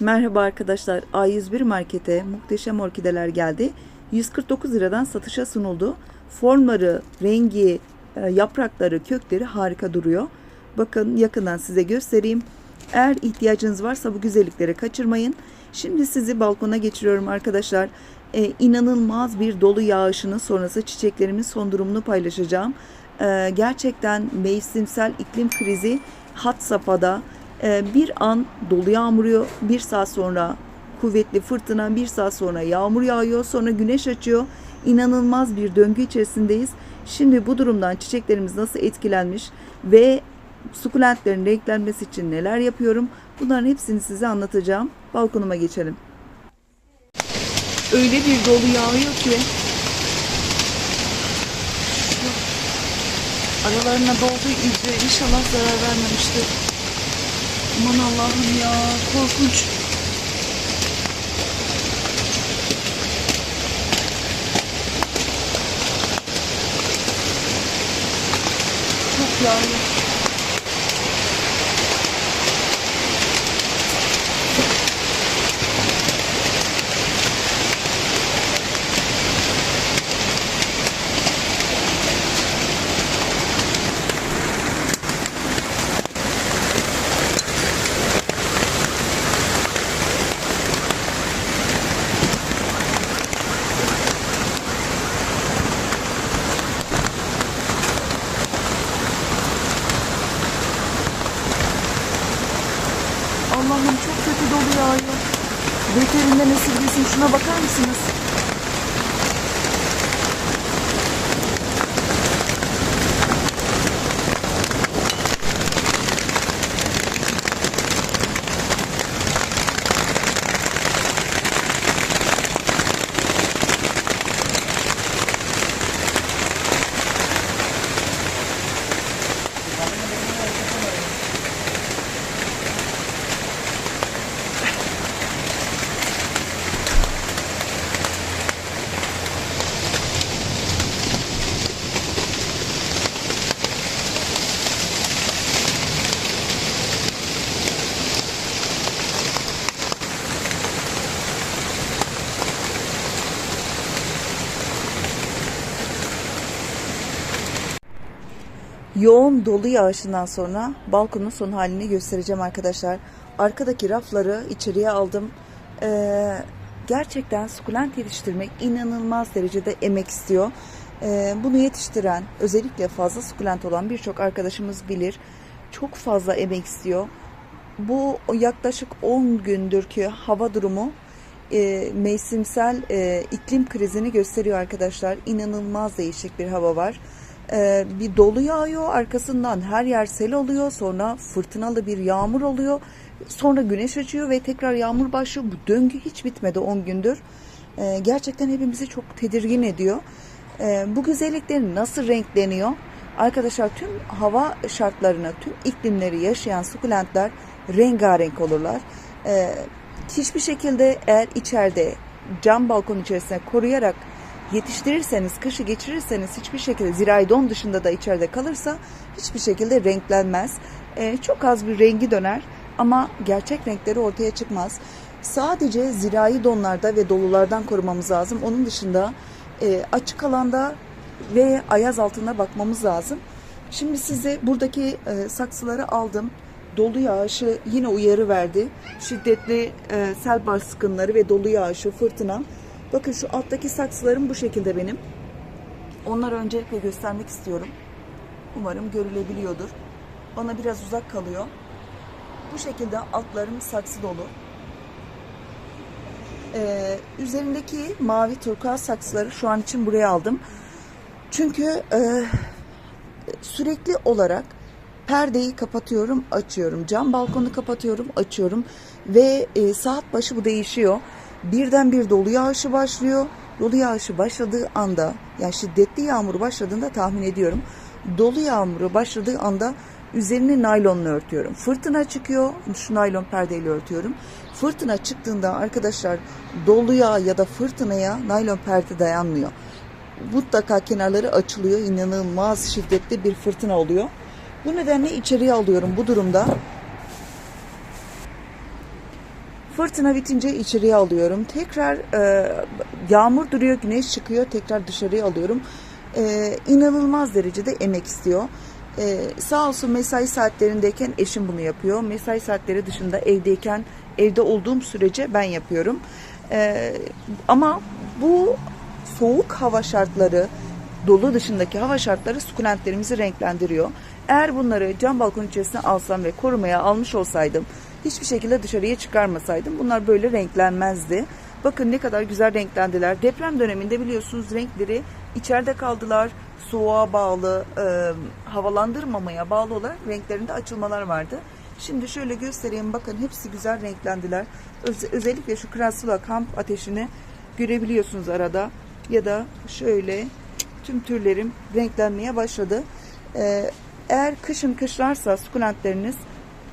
Merhaba arkadaşlar. A101 markete muhteşem orkideler geldi. 149 liradan satışa sunuldu. Formları, rengi, e, yaprakları, kökleri harika duruyor. Bakın yakından size göstereyim. Eğer ihtiyacınız varsa bu güzellikleri kaçırmayın. Şimdi sizi balkona geçiriyorum arkadaşlar. E, inanılmaz bir dolu yağışının sonrası çiçeklerimin son durumunu paylaşacağım. E, gerçekten mevsimsel iklim krizi hat safhada. E, bir an dolu yağmuruyor, bir saat sonra kuvvetli fırtına, bir saat sonra yağmur yağıyor, sonra güneş açıyor. İnanılmaz bir döngü içerisindeyiz. Şimdi bu durumdan çiçeklerimiz nasıl etkilenmiş ve sukulentlerin renklenmesi için neler yapıyorum? Bunların hepsini size anlatacağım. Balkonuma geçelim. Öyle bir dolu yağıyor ki aralarına dolduğu izi inşallah zarar vermemiştir. Aman Allah'ım ya korkunç. Çok yağıyor. Allah'ım çok kötü dolu yağıyor. Beterinden esirgesin şuna bakar mısınız? Yoğun dolu yağışından sonra balkonun son halini göstereceğim arkadaşlar. Arkadaki rafları içeriye aldım. Ee, gerçekten sukulent yetiştirmek inanılmaz derecede emek istiyor. Ee, bunu yetiştiren, özellikle fazla sukulent olan birçok arkadaşımız bilir. Çok fazla emek istiyor. Bu yaklaşık 10 gündür ki hava durumu e, mevsimsel e, iklim krizini gösteriyor arkadaşlar. İnanılmaz değişik bir hava var. E, bir dolu yağıyor, arkasından her yer sel oluyor, sonra fırtınalı bir yağmur oluyor, sonra güneş açıyor ve tekrar yağmur başlıyor. Bu döngü hiç bitmedi 10 gündür. E, gerçekten hepimizi çok tedirgin ediyor. E, bu güzelliklerin nasıl renkleniyor? Arkadaşlar tüm hava şartlarına, tüm iklimleri yaşayan sukulentler rengarenk olurlar. E, hiçbir şekilde eğer içeride cam balkon içerisinde koruyarak yetiştirirseniz, kışı geçirirseniz hiçbir şekilde zirai don dışında da içeride kalırsa hiçbir şekilde renklenmez. Ee, çok az bir rengi döner ama gerçek renkleri ortaya çıkmaz. Sadece zirai donlarda ve dolulardan korumamız lazım. Onun dışında e, açık alanda ve ayaz altına bakmamız lazım. Şimdi size buradaki e, saksıları aldım dolu yağışı yine uyarı verdi. Şiddetli e, sel baskınları ve dolu yağışı, fırtına. Bakın şu alttaki saksılarım bu şekilde benim. Onları öncelikle göstermek istiyorum. Umarım görülebiliyordur. Bana biraz uzak kalıyor. Bu şekilde altlarım saksı dolu. Ee, üzerindeki mavi turkuaz saksıları şu an için buraya aldım. Çünkü e, sürekli olarak perdeyi kapatıyorum, açıyorum. Cam balkonu kapatıyorum, açıyorum. Ve e, saat başı bu değişiyor. Birden bir dolu yağışı başlıyor. Dolu yağışı başladığı anda, yani şiddetli yağmur başladığında tahmin ediyorum. Dolu yağmuru başladığı anda üzerini naylonla örtüyorum. Fırtına çıkıyor, şu naylon perdeyle örtüyorum. Fırtına çıktığında arkadaşlar doluya ya da fırtınaya naylon perde dayanmıyor. Mutlaka kenarları açılıyor. İnanılmaz şiddetli bir fırtına oluyor. Bu nedenle içeriye alıyorum bu durumda. Fırtına bitince içeriye alıyorum. Tekrar e, yağmur duruyor, güneş çıkıyor. Tekrar dışarıya alıyorum. E, inanılmaz derecede emek istiyor. E, sağ olsun mesai saatlerindeyken eşim bunu yapıyor. Mesai saatleri dışında evdeyken evde olduğum sürece ben yapıyorum. E, ama bu soğuk hava şartları, dolu dışındaki hava şartları sukulentlerimizi renklendiriyor. Eğer bunları cam balkon içerisine alsam ve korumaya almış olsaydım, hiçbir şekilde dışarıya çıkarmasaydım bunlar böyle renklenmezdi. Bakın ne kadar güzel renklendiler. Deprem döneminde biliyorsunuz renkleri içeride kaldılar. Soğuğa bağlı, e, havalandırmamaya bağlı olarak renklerinde açılmalar vardı. Şimdi şöyle göstereyim bakın hepsi güzel renklendiler. Öz- özellikle şu krasula kamp ateşini görebiliyorsunuz arada. Ya da şöyle tüm türlerim renklenmeye başladı. Ee, eğer kışın kışlarsa sukulentleriniz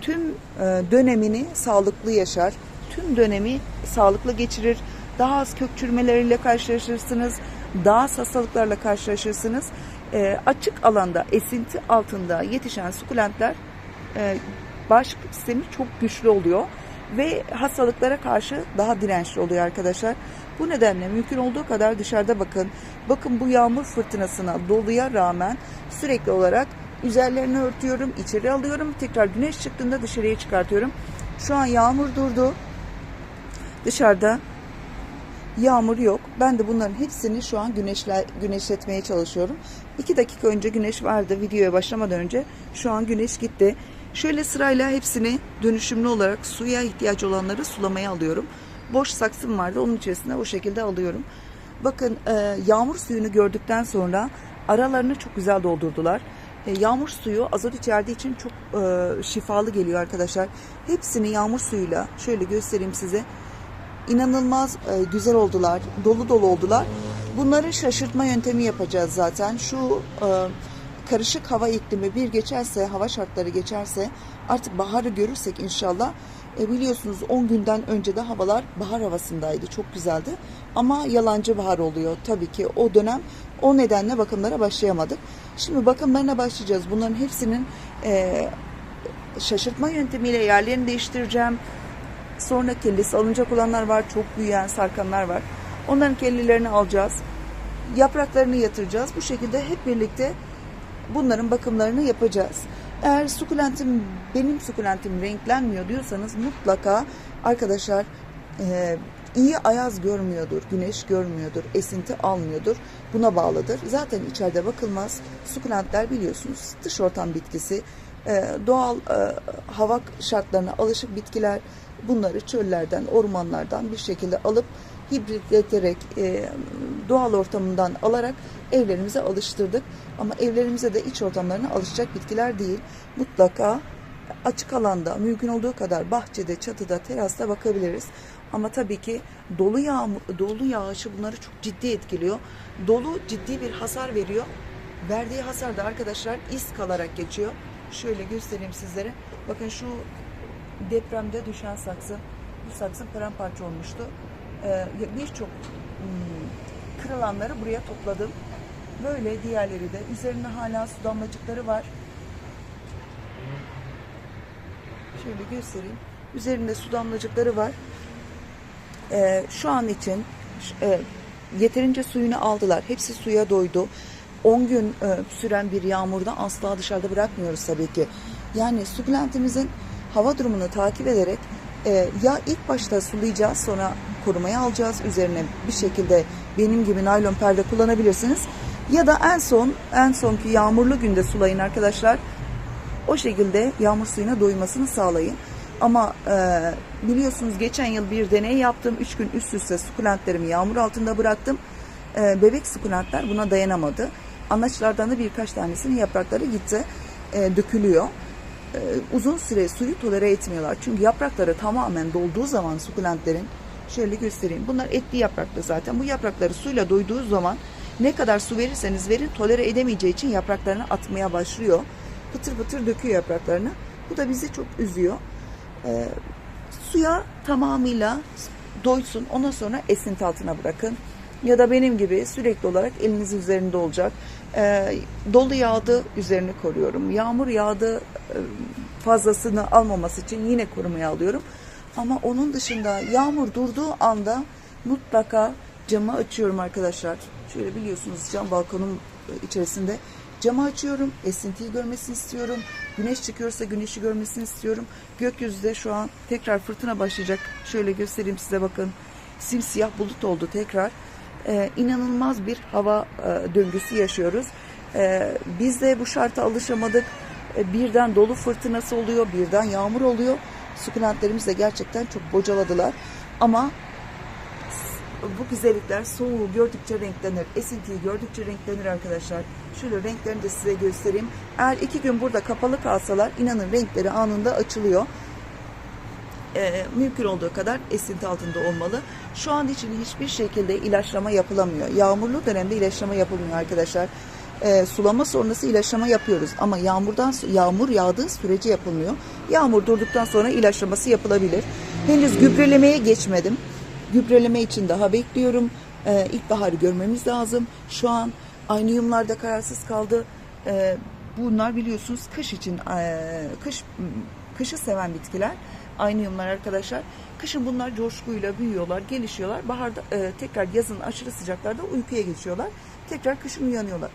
tüm e, dönemini sağlıklı yaşar. Tüm dönemi sağlıklı geçirir. Daha az kök çürümeleriyle karşılaşırsınız. Daha az hastalıklarla karşılaşırsınız. Ee, açık alanda, esinti altında yetişen sukulentler e, bağışıklık sistemi çok güçlü oluyor ve hastalıklara karşı daha dirençli oluyor arkadaşlar. Bu nedenle mümkün olduğu kadar dışarıda bakın. Bakın bu yağmur fırtınasına, doluya rağmen sürekli olarak üzerlerini örtüyorum, içeri alıyorum. Tekrar güneş çıktığında dışarıya çıkartıyorum. Şu an yağmur durdu. Dışarıda yağmur yok. Ben de bunların hepsini şu an güneşle, güneşletmeye çalışıyorum. İki dakika önce güneş vardı videoya başlamadan önce. Şu an güneş gitti. Şöyle sırayla hepsini dönüşümlü olarak suya ihtiyaç olanları sulamaya alıyorum. Boş saksım vardı onun içerisine o şekilde alıyorum. Bakın e, yağmur suyunu gördükten sonra aralarını çok güzel doldurdular. E, yağmur suyu azot içerdiği için çok e, şifalı geliyor arkadaşlar. Hepsini yağmur suyuyla şöyle göstereyim size inanılmaz e, güzel oldular. Dolu dolu oldular. Bunları şaşırtma yöntemi yapacağız zaten. Şu karışık hava iklimi bir geçerse, hava şartları geçerse artık baharı görürsek inşallah e, biliyorsunuz 10 günden önce de havalar bahar havasındaydı. Çok güzeldi. Ama yalancı bahar oluyor. Tabii ki o dönem o nedenle bakımlara başlayamadık. Şimdi bakımlarına başlayacağız. Bunların hepsinin e, şaşırtma yöntemiyle yerlerini değiştireceğim. Sonra kellesi alınacak olanlar var. Çok büyüyen sarkanlar var. Onların kellelerini alacağız. Yapraklarını yatıracağız. Bu şekilde hep birlikte bunların bakımlarını yapacağız. Eğer sukulentim benim sukulentim renklenmiyor diyorsanız mutlaka arkadaşlar e, iyi ayaz görmüyordur, güneş görmüyordur, esinti almıyordur. Buna bağlıdır. Zaten içeride bakılmaz. Sukulentler biliyorsunuz dış ortam bitkisi. E, doğal e, hava şartlarına alışık bitkiler. Bunları çöllerden, ormanlardan bir şekilde alıp hibritleterek e, doğal ortamından alarak evlerimize alıştırdık. Ama evlerimize de iç ortamlarına alışacak bitkiler değil. Mutlaka açık alanda mümkün olduğu kadar bahçede, çatıda, terasta bakabiliriz. Ama tabii ki dolu yağmur, dolu yağışı bunları çok ciddi etkiliyor. Dolu ciddi bir hasar veriyor. Verdiği hasar da arkadaşlar iz kalarak geçiyor. Şöyle göstereyim sizlere. Bakın şu depremde düşen saksı, bu saksı paramparça olmuştu. Ee, Birçok hmm, kırılanları buraya topladım. Böyle diğerleri de. Üzerinde hala su damlacıkları var. Şöyle göstereyim. Üzerinde su damlacıkları var. Ee, şu an için e, yeterince suyunu aldılar. Hepsi suya doydu. 10 gün e, süren bir yağmurda asla dışarıda bırakmıyoruz tabii ki. Yani sukulentimizin hava durumunu takip ederek e, ya ilk başta sulayacağız sonra korumaya alacağız. Üzerine bir şekilde benim gibi naylon perde kullanabilirsiniz. Ya da en son en sonki yağmurlu günde sulayın arkadaşlar. O şekilde yağmur suyuna doymasını sağlayın. Ama e, biliyorsunuz geçen yıl bir deney yaptım. Üç gün üst üste sukulentlerimi yağmur altında bıraktım. E, bebek sukulentler buna dayanamadı. Anaçlardan da birkaç tanesinin yaprakları gitti, e, dökülüyor. E, uzun süre suyu tolere etmiyorlar. Çünkü yaprakları tamamen dolduğu zaman sukulentlerin, şöyle göstereyim. Bunlar etli yapraklı zaten. Bu yaprakları suyla doyduğu zaman ne kadar su verirseniz verin tolere edemeyeceği için yapraklarını atmaya başlıyor. Pıtır pıtır döküyor yapraklarını. Bu da bizi çok üzüyor. Ee, suya tamamıyla doysun. Ondan sonra esinti altına bırakın. Ya da benim gibi sürekli olarak eliniz üzerinde olacak. Ee, dolu yağdı üzerini koruyorum. Yağmur yağdı e, fazlasını almaması için yine korumaya alıyorum. Ama onun dışında yağmur durduğu anda mutlaka camı açıyorum arkadaşlar. Şöyle biliyorsunuz cam balkonum e, içerisinde camı açıyorum. Esintiyi görmesini istiyorum. Güneş çıkıyorsa güneşi görmesini istiyorum. Gökyüzünde şu an tekrar fırtına başlayacak. Şöyle göstereyim size bakın. Simsiyah bulut oldu tekrar. Ee, inanılmaz bir hava e, döngüsü yaşıyoruz. Ee, biz de bu şarta alışamadık. Ee, birden dolu fırtınası oluyor, birden yağmur oluyor. Sukulentlerimiz de gerçekten çok bocaladılar. Ama bu güzellikler soğuğu gördükçe renklenir. Esintiyi gördükçe renklenir arkadaşlar. Şöyle renklerini de size göstereyim. Eğer iki gün burada kapalı kalsalar inanın renkleri anında açılıyor. Ee, mümkün olduğu kadar esinti altında olmalı. Şu an için hiçbir şekilde ilaçlama yapılamıyor. Yağmurlu dönemde ilaçlama yapılmıyor arkadaşlar. Ee, sulama sonrası ilaçlama yapıyoruz ama yağmurdan yağmur yağdığı sürece yapılmıyor. Yağmur durduktan sonra ilaçlaması yapılabilir. Henüz gübrelemeye geçmedim. Gübreleme için daha bekliyorum. Ee, ilkbaharı görmemiz lazım. Şu an aynıyumlarda kararsız kaldı. Ee, bunlar biliyorsunuz kış için e, kış kışı seven bitkiler. Aynıyumlar arkadaşlar. Kışın bunlar coşkuyla büyüyorlar, gelişiyorlar. Baharda e, tekrar yazın aşırı sıcaklarda uykuya geçiyorlar. Tekrar kışın uyanıyorlar.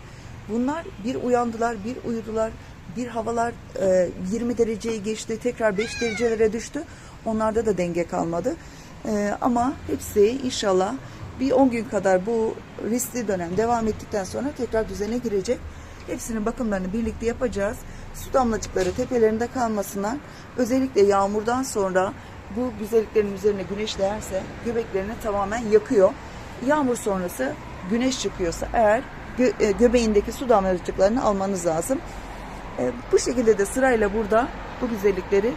Bunlar bir uyandılar, bir uyudular. Bir havalar e, 20 dereceyi geçti, tekrar 5 derecelere düştü. Onlarda da denge kalmadı. E, ama hepsi inşallah bir 10 gün kadar bu riskli dönem devam ettikten sonra tekrar düzene girecek. Hepsinin bakımlarını birlikte yapacağız. Su damlacıkları tepelerinde kalmasınlar. Özellikle yağmurdan sonra bu güzelliklerin üzerine güneş değerse göbeklerini tamamen yakıyor. Yağmur sonrası güneş çıkıyorsa eğer gö- e, göbeğindeki su damlacıklarını almanız lazım. E, bu şekilde de sırayla burada bu güzellikleri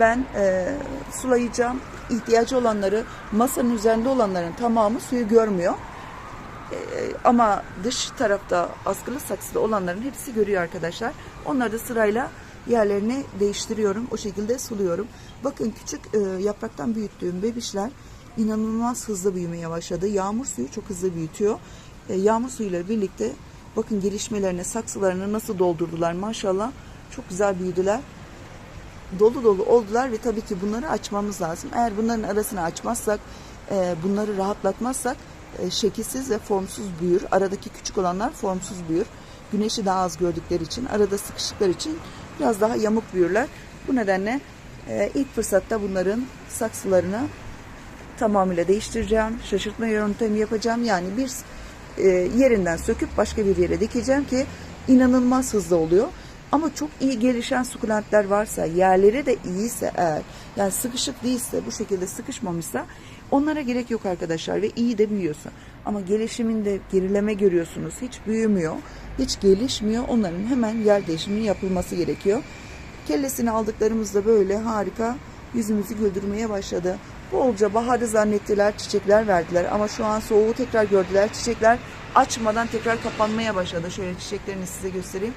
ben e, sulayacağım. İhtiyacı olanları masanın üzerinde olanların tamamı suyu görmüyor. E, ama dış tarafta askılı saksıda olanların hepsi görüyor arkadaşlar. Onları da sırayla yerlerini değiştiriyorum. O şekilde suluyorum. Bakın küçük e, yapraktan büyüttüğüm bebişler inanılmaz hızlı büyümeye başladı. Yağmur suyu çok hızlı büyütüyor. E, yağmur suyuyla birlikte bakın gelişmelerine, saksılarını nasıl doldurdular maşallah. Çok güzel büyüdüler dolu dolu oldular ve tabii ki bunları açmamız lazım. Eğer bunların arasını açmazsak, e, bunları rahatlatmazsak e, şekilsiz ve formsuz büyür. Aradaki küçük olanlar formsuz büyür. Güneşi daha az gördükleri için, arada sıkışıkları için biraz daha yamuk büyürler. Bu nedenle e, ilk fırsatta bunların saksılarını tamamıyla değiştireceğim. Şaşırtma yöntemi yapacağım. Yani bir e, yerinden söküp başka bir yere dikeceğim ki inanılmaz hızlı oluyor. Ama çok iyi gelişen sukulentler varsa, yerleri de iyiyse eğer, yani sıkışık değilse, bu şekilde sıkışmamışsa onlara gerek yok arkadaşlar ve iyi de büyüyorsa. Ama gelişiminde gerileme görüyorsunuz, hiç büyümüyor, hiç gelişmiyor. Onların hemen yer değişiminin yapılması gerekiyor. Kellesini aldıklarımızda böyle harika yüzümüzü güldürmeye başladı. Bolca baharı zannettiler, çiçekler verdiler ama şu an soğuğu tekrar gördüler. Çiçekler açmadan tekrar kapanmaya başladı. Şöyle çiçeklerini size göstereyim.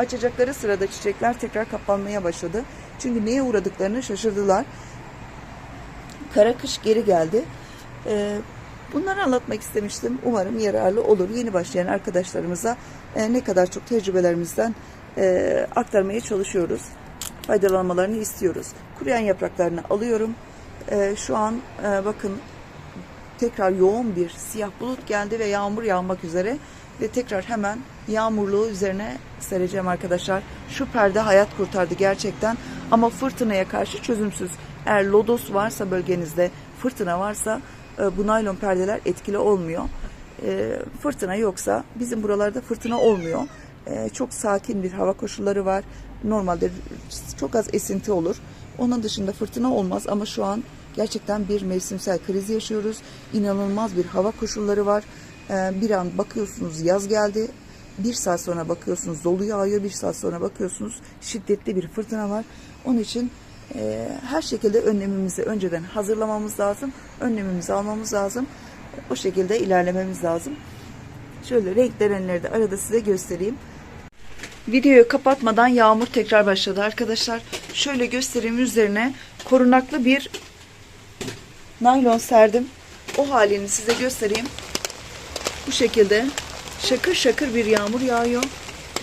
Açacakları sırada çiçekler tekrar kapanmaya başladı. Çünkü neye uğradıklarını şaşırdılar. Kara kış geri geldi. Ee, bunları anlatmak istemiştim. Umarım yararlı olur. Yeni başlayan arkadaşlarımıza e, ne kadar çok tecrübelerimizden e, aktarmaya çalışıyoruz. Faydalanmalarını istiyoruz. Kuruyan yapraklarını alıyorum. E, şu an bakın tekrar yoğun bir siyah bulut geldi ve yağmur yağmak üzere ve tekrar hemen yağmurluğu üzerine sereceğim arkadaşlar. Şu perde hayat kurtardı gerçekten ama fırtınaya karşı çözümsüz. Eğer lodos varsa bölgenizde, fırtına varsa e, bu naylon perdeler etkili olmuyor. E, fırtına yoksa bizim buralarda fırtına olmuyor. E, çok sakin bir hava koşulları var. Normalde çok az esinti olur. Onun dışında fırtına olmaz ama şu an gerçekten bir mevsimsel kriz yaşıyoruz. İnanılmaz bir hava koşulları var. Ee, bir an bakıyorsunuz yaz geldi. Bir saat sonra bakıyorsunuz dolu yağıyor. Bir saat sonra bakıyorsunuz şiddetli bir fırtına var. Onun için e, her şekilde önlemimizi önceden hazırlamamız lazım. Önlemimizi almamız lazım. O şekilde ilerlememiz lazım. Şöyle renklerenleri de arada size göstereyim. Videoyu kapatmadan yağmur tekrar başladı arkadaşlar. Şöyle göstereyim üzerine korunaklı bir naylon serdim. O halini size göstereyim. Bu şekilde şakır şakır bir yağmur yağıyor.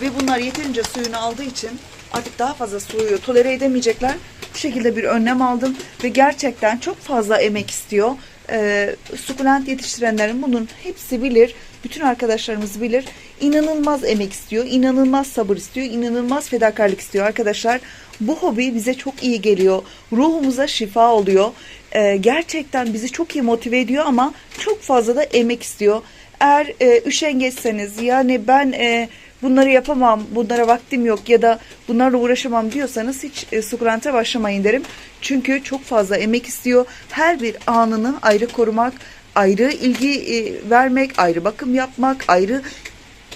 Ve bunlar yeterince suyunu aldığı için artık daha fazla suyu tolere edemeyecekler. şekilde bir önlem aldım ve gerçekten çok fazla emek istiyor. Ee, sukulent yetiştirenlerin bunun hepsi bilir. Bütün arkadaşlarımız bilir. İnanılmaz emek istiyor, inanılmaz sabır istiyor, inanılmaz fedakarlık istiyor arkadaşlar. Bu hobi bize çok iyi geliyor. Ruhumuza şifa oluyor. Ee, gerçekten bizi çok iyi motive ediyor ama çok fazla da emek istiyor. Eğer e, üşengeçseniz yani ben e, bunları yapamam, bunlara vaktim yok ya da bunlarla uğraşamam diyorsanız hiç e, sukulente başlamayın derim. Çünkü çok fazla emek istiyor. Her bir anını ayrı korumak, ayrı ilgi e, vermek, ayrı bakım yapmak, ayrı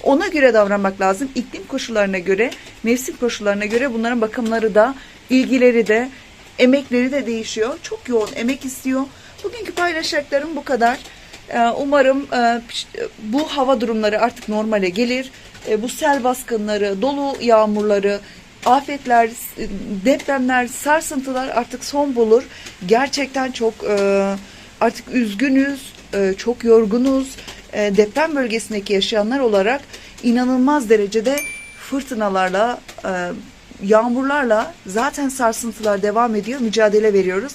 ona göre davranmak lazım. İklim koşullarına göre, mevsim koşullarına göre bunların bakımları da, ilgileri de, emekleri de değişiyor. Çok yoğun emek istiyor. Bugünkü paylaşacaklarım bu kadar. Ee, Umarım e, bu hava durumları artık normale gelir. E, Bu sel baskınları, dolu yağmurları, afetler, depremler, sarsıntılar artık son bulur. Gerçekten çok e, artık üzgünüz, çok yorgunuz. Deprem bölgesindeki yaşayanlar olarak inanılmaz derecede fırtınalarla, yağmurlarla zaten sarsıntılar devam ediyor. Mücadele veriyoruz.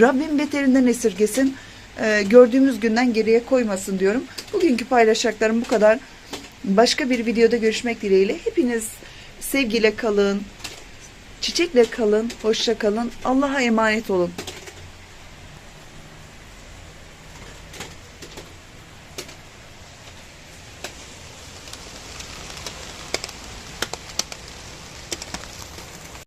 Rabbim beterinden esirgesin. E, Gördüğümüz günden geriye koymasın diyorum. Bugünkü paylaşacaklarım bu kadar. Başka bir videoda görüşmek dileğiyle. Hepiniz sevgiyle kalın. Çiçekle kalın. Hoşça kalın. Allah'a emanet olun.